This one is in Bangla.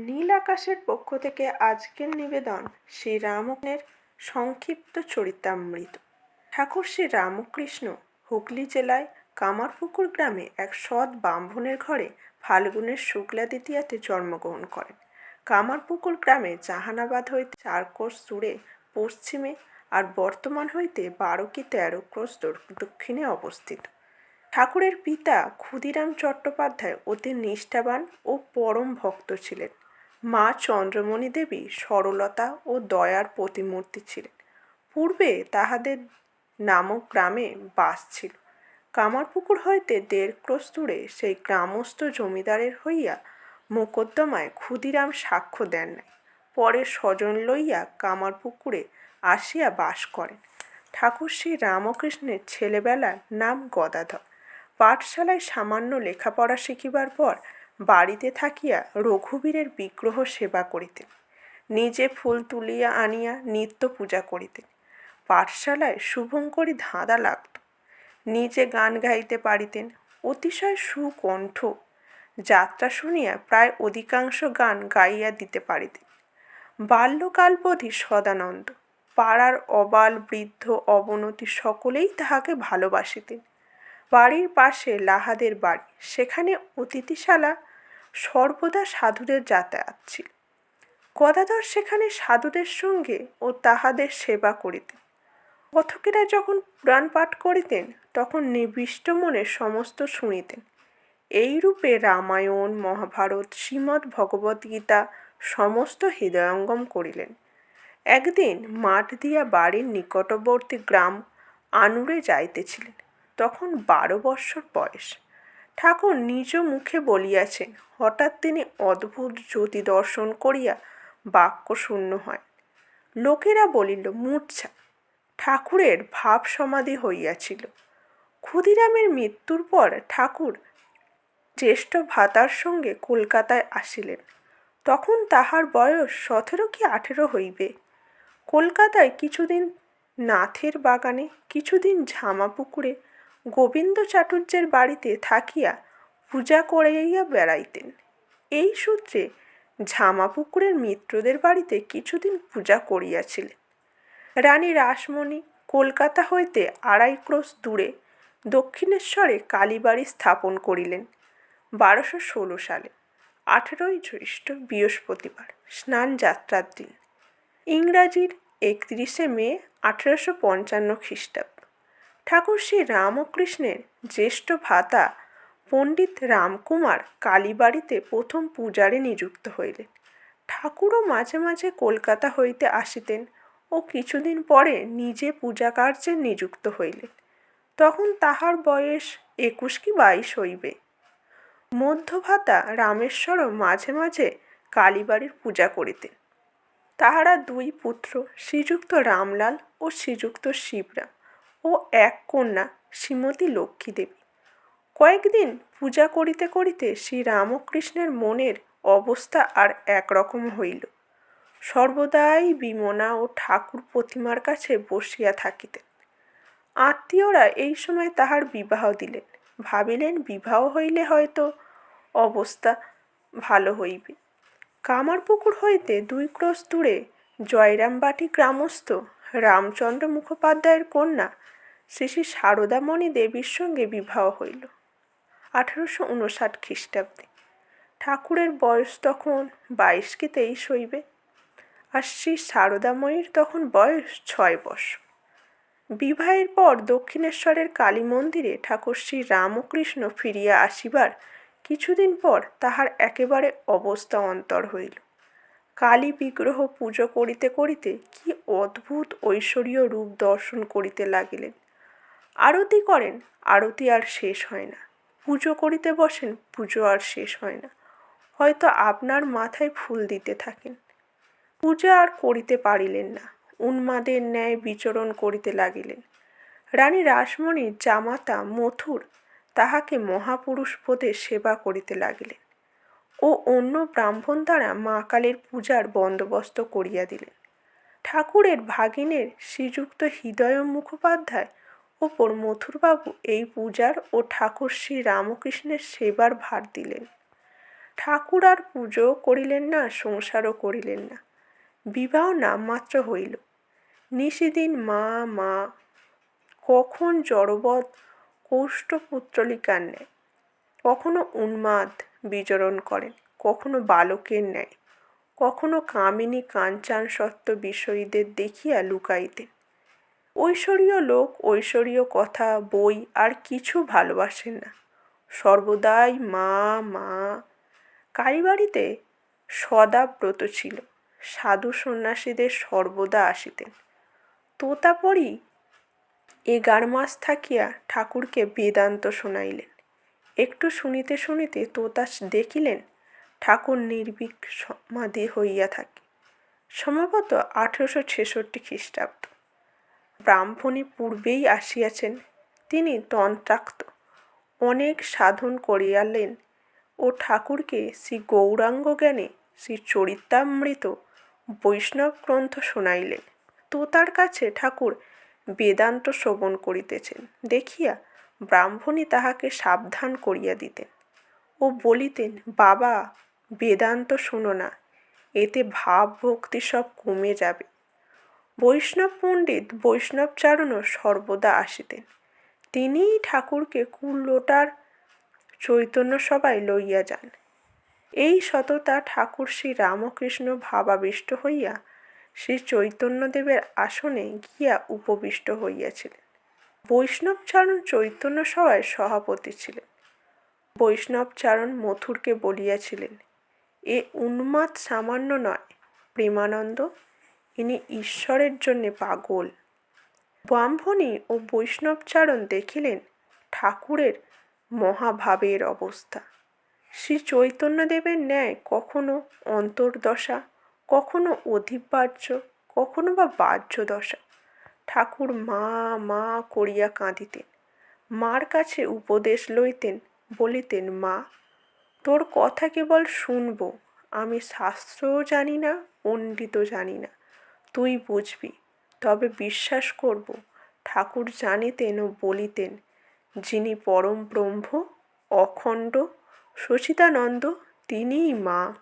নীল আকাশের পক্ষ থেকে আজকের নিবেদন শ্রী রামনের সংক্ষিপ্ত চরিতামৃত। ঠাকুর শ্রী রামকৃষ্ণ হুগলি জেলায় কামারপুকুর গ্রামে এক সৎ ব্রাহ্মণের ঘরে ফাল্গুনের শুক্লা দ্বিতীয়াতে জন্মগ্রহণ করেন। কামারপুকুর গ্রামে জাহানাবাদ হইতে চার কোষ দূরে, পশ্চিমে আর বর্তমান হইতে বারো কি তেরো ক্রোশ দক্ষিণে অবস্থিত। ঠাকুরের পিতা ক্ষুদিরাম চট্টোপাধ্যায় অতি নিষ্ঠাবান ও পরম ভক্ত ছিলেন। মা চন্দ্রমণি দেবী সরলতা ও দয়ার প্রতিমূর্তি ছিলেন। পূর্বে তাহাদের নামক গ্রামে বাস ছিল। কামারপুকুর হইতে দেড় ক্রোশ দূরে সেই গ্রামস্থ জমিদারের হইয়া মোকদ্দমায় ক্ষুদিরাম সাক্ষ্য দেন নাই। পরে স্বজন লইয়া কামারপুকুরে আসিয়া বাস করেন। ঠাকুর শ্রী রামকৃষ্ণের ছেলেবেলার নাম গদাধর। পাঠশালায় সামান্য লেখাপড়া শিখিবার পর বাড়িতে থাকিয়া রঘুবীরের বিগ্রহ সেবা করিতেন। নিজে ফুল তুলিয়া আনিয়া নিত্য পূজা করিতেন। পাঠশালায় শুভঙ্করী ধাঁধা লাগত। নিজে গান গাইতে পারিতেন। অতিশয় সুকণ্ঠ। যাত্রা শুনিয়া প্রায় অধিকাংশ গান গাইয়া দিতে পারিতেন। বাল্যকালবধি সদানন্দ। পাড়ার অবাল, বৃদ্ধ, অবনতি সকলেই তাহাকে ভালোবাসিতেন। বাড়ির পাশে লাহাদের বাড়ি। সেখানে অতিথিশালা সর্বদা সাধুদের যাতায়াত ছিল। গদাধর সেখানে সাধুদের সঙ্গে ও তাহাদের সেবা করিতেন। কথকেরা যখন পুরাণ পাঠ করিতেন, তখন নিবিষ্ট মনে সমস্ত শুনিতেন। এইরূপে রামায়ণ, মহাভারত, শ্রীমদ্ ভগবদ্গীতা সমস্ত হৃদয়ঙ্গম করিলেন। একদিন মাঠ দিয়া বাড়ির নিকটবর্তী গ্রাম আনুরে যাইতেছিলেন। তখন বারো বৎসর বয়স। ঠাকুর নিজ মুখে বলিয়াছেন। হঠাৎ তিনি অদ্ভুত জ্যোতি দর্শন করিয়া বাক্য শূন্য হয়। লোকেরা বলিল, মূর্ছা, ঠাকুরের ভাব সমাধি হইয়াছিল। ক্ষুদিরামের মৃত্যুর পর ঠাকুর জ্যেষ্ঠ ভাতার সঙ্গে কলকাতায় আসিলেন। তখন তাহার বয়স সতেরো কি আঠেরো হইবে। কলকাতায় কিছুদিন নাথের বাগানে, কিছুদিন ঝামাপুকুরে গোবিন্দ চাটুর্যের বাড়িতে থাকিয়া পূজা করাইয়া বেড়াইতেন। এই সূত্রে ঝামাপুকুরের মিত্রদের বাড়িতে কিছুদিন পূজা করিয়াছিলেন। রানী রাসমণি কলকাতা হইতে আড়াই ক্রোশ দূরে দক্ষিণেশ্বরে কালীবাড়ি স্থাপন করিলেন। বারোশো ষোলো সালে, আঠেরোই জ্যৈষ্ঠ বৃহস্পতিবার, স্নান যাত্রার দিন। ইংরাজির একত্রিশে মে, আঠেরোশো পঞ্চান্ন খ্রিস্টাব্দ। ঠাকুর শ্রী রামকৃষ্ণের জ্যেষ্ঠ ভাতা পণ্ডিত রামকুমার কালীবাড়িতে প্রথম পূজারে নিযুক্ত হইলেন। ঠাকুরও মাঝে মাঝে কলকাতা হইতে আসিতেন ও কিছুদিন পরে নিজে পূজা কার্যে নিযুক্ত হইলেন। তখন তাহার বয়স একুশ কি বাইশ হইবে। মধ্যভাতা রামেশ্বরও মাঝে মাঝে কালীবাড়ির পূজা করিতেন। তাহারা দুই পুত্র, শ্রীযুক্ত রামলাল ও শ্রীযুক্ত শিবরাম। ও এক কন্যা, শ্রীমতী লক্ষ্মী দেবী কয়েকদিন পূজা করিতে করিতে শ্রী রামকৃষ্ণের মনের অবস্থা আর একরকম হইল। সর্বদাই বিমনা ও ঠাকুর প্রতিমার কাছে বসিয়া থাকিতেন। আত্মীয়রা এই সময় তাহার বিবাহ দিলেন। ভাবিলেন বিবাহ হইলে হয়তো অবস্থা ভালো হইবে। কামারপুকুর হইতে দুই ক্রোশ দূরে জয়রামবাটি গ্রামস্থ রামচন্দ্র মুখোপাধ্যায়ের কন্যা শ্রী শ্রী সারদামণি দেবীর সঙ্গে বিবাহ হইল আঠারোশো উনষাট খ্রিস্টাব্দে। ঠাকুরের বয়স তখন বাইশ কি তেইশ হইবে আর শ্রী সারদাময়ীর তখন বয়স ছয় বৎসর বিবাহের পর দক্ষিণেশ্বরের কালী মন্দিরে ঠাকুর শ্রী রামকৃষ্ণ ফিরিয়া আসিবার কিছুদিন পর তাহার একেবারে অবস্থা অন্তর হইল। কালী বিগ্রহ পুজো করিতে করিতে কি অদ্ভুত ঐশ্বরীয় রূপ দর্শন করিতে লাগিলেন। আরতি করেন, আরতি আর শেষ হয় না। পুজো করিতে বসেন, পুজো আর শেষ হয় না। হয়তো আপনার মাথায় ফুল দিতে থাকেন। পূজা আর করিতে পারিলেন না। উন্মাদের ন্যায় বিচরণ করিতে লাগিলেন। রানী রাসমণির জামাতা মথুর তাহাকে মহাপুরুষ পদে সেবা করিতে লাগিলেন। ও অন্য ব্রাহ্মণ দ্বারা মা কালীর পূজার বন্দোবস্ত করিয়া দিলেন। ঠাকুরের ভাগিনের শ্রীযুক্ত হৃদয় মুখোপাধ্যায় ওপর মথুরবাবু এই পূজার ও ঠাকুর শ্রী রামকৃষ্ণের সেবার ভার দিলেন। ঠাকুর আর পুজো করিলেন না, সংসারও করিলেন না। বিবাহ নামমাত্র হইল। নিশিদিন মা মা, কখন জড়বৎ কৌষ্ঠপুত্রলিকার ন্যায় কখনো উন্মাদ বিচরণ করেন, কখনো বালকের ন্যায়, কখনো কামিনী কাঞ্চান সত্ত্ব বিষয়ীদের দেখিয়া লুকাইতেন। ঐশ্বরীয় লোক, ঐশ্বরীয় কথা, বই আর কিছু ভালোবাসেন না। সর্বদাই মা মা। কালীবাড়িতে সদা ব্রত ছিল, সাধু সন্ন্যাসীদের সর্বদা আসিতেন। তোতাপরি এগার মাস থাকিয়া ঠাকুরকে বেদান্ত শোনাইলেন। একটু শুনিতে শুনিতে তোতা দেখিলেন, ঠাকুর নির্বিক সমাধি হইয়া থাকে। সম্ভবত আঠেরোশো ছেষট্টি খ্রিস্টাব্দ। ব্রাহ্মণী পূর্বেই আসিয়াছেন, তিনি তন্ত্রাক্ত। অনেক সাধন করিয়ালেন ও ঠাকুরকে শ্রী গৌরাঙ্গ জ্ঞানে শ্রী চরিতামৃত বৈষ্ণব গ্রন্থ শোনাইলেন। তোতার কাছে ঠাকুর বেদান্ত শ্রবণ করিতেছেন। দেখিয়া ব্রাহ্মণী তাহাকে সাবধান করিয়া দিতেন। ও বলিতেন, বাবা, বেদান্ত শোনো না, এতে ভাব ভক্তি সব কমে যাবে। বৈষ্ণব পণ্ডিত বৈষ্ণবচারণও সর্বদা আসিতেন। তিনিই ঠাকুরকে কুল্লোটার চৈতন্য সভায় লইয়া যান। এই সততা ঠাকুর শ্রী রামকৃষ্ণ ভাবাবিষ্ট হইয়া শ্রী চৈতন্যদেবের আসনে গিয়া উপবিষ্ট হইয়াছিলেন। বৈষ্ণবচারণ চৈতন্য সভায় সভাপতি ছিলেন। বৈষ্ণবচারণ মথুরকে বলিয়াছিলেন, এ উন্মাদ সামান্য নয়, প্রেমানন্দ, ইনি ঈশ্বরের জন্যে পাগল। ব্রাহ্মণী ও বৈষ্ণবচারণ দেখিলেন ঠাকুরের মহাভাবের অবস্থা। শ্রী চৈতন্যদেবের ন্যায় কখনো অন্তর্দশা, কখনো অধিবাহ্য কখনো বা বাহ্য দশা ঠাকুর মা মা করিয়া কাঁদিতেন। মার কাছে উপদেশ লইতেন, বলিতেন, মা, তোর কথা কেবল শুনব। আমি শাস্ত্রও জানি না, পণ্ডিতও জানি না। তুই বুঝবি, তবে বিশ্বাস করব। ঠাকুর জানিতেন ও বলিতেন, যিনি পরম ব্রহ্ম, অখণ্ড সচিতানন্দ তিনিই মা।